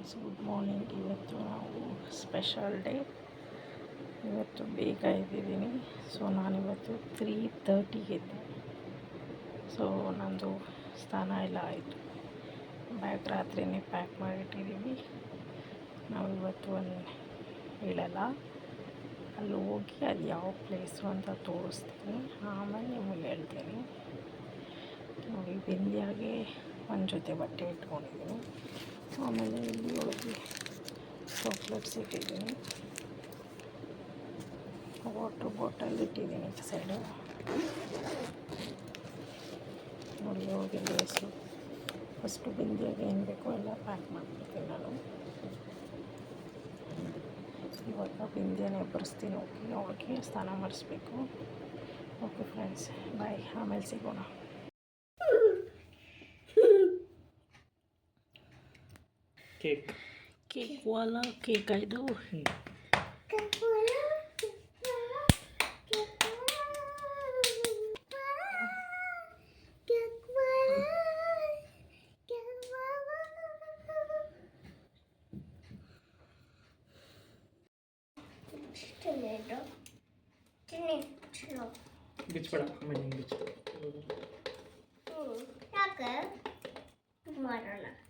Friends good morning ಇವತ್ತು ನಾವು special day ಇವತ್ತು ಬೇಗ ಎದ್ದಿದ್ದೀನಿ ಸೊ ನಾನಿವತ್ತು ತ್ರೀ ತರ್ಟಿಗೆ ಎದ್ದೆ. ಸೊ ನಂದು ಸ್ನಾನ ಎಲ್ಲ ಆಯಿತು. ಬ್ಯಾಗ್ ರಾತ್ರಿನೇ ಪ್ಯಾಕ್ ಮಾಡಿಟ್ಟಿದ್ದೀವಿ ನಾವು ಇವತ್ತು ಒಂದು ಹೇಳಲ್ಲ. ಅಲ್ಲಿ ಹೋಗಿ ಅದು ಯಾವ ಪ್ಲೇಸು ಅಂತ ತೋರಿಸ್ತೀನಿ. ಆಮೇಲೆ ನಿಮಗೆ ಹೇಳ್ತೀನಿ. ನೋಡಿ, ಬಿಂದಿಯಾಗೆ ಒಂದು ಜೊತೆ ಬಟ್ಟೆ ಇಟ್ಕೊಂಡಿದ್ದೀನಿ. ಆಮೇಲೆ ಇಲ್ಲಿ ಒಳಗೆ ಚಾಕ್ಲೇಟ್ಸ್ ಇಟ್ಟಿದ್ದೀನಿ ವಾಟ್ರ್ ಬಾಟಲ್ ಇಟ್ಟಿದ್ದೀನಿ ಈ ಸೈಡು ನೋಡಿ, ಹೋಗಿ ಲೇಸು ಫಸ್ಟು ಬಿಂದಿಯಾಗೆ ಏನು ಬೇಕೋ ಎಲ್ಲ ಪ್ಯಾಕ್ ಮಾಡ್ಬಿಡ್ತೀನಿ ನಾನು. ಇವಾಗ ಬಿಂದಿಯನ್ನೇ ಎಬ್ಬರಿಸ್ತೀನಿ ಹೋಗಿ ಅವಳಿಗೆ ಸ್ನಾನ ಮಾಡಿಸ್ಬೇಕು. ಓಕೆ ಫ್ರೆಂಡ್ಸ್ ಬಾಯ್ ಆಮೇಲೆ ಸಿಗೋಣ. केक। केक वाला केक आहे दो। बिचपड़ा मैंने बिचपड़ा टाकर हम्म, मारना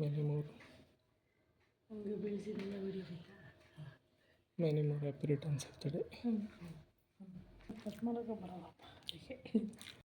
ಮ್ಯಾಲೆ ಮೂರು ಹಂಗೆ ಬೆಳೆಸಿದ್ರೆ ಅವರಿಗೆ ಮ್ಯಾಲೆ ಮೋರ್ ಅಪರಿಟ್ ಅನ್ಸ್ ಇರ್ತದೆ ತರ್ಮಲಕ್ಕೆ ಬರಲ್ಲ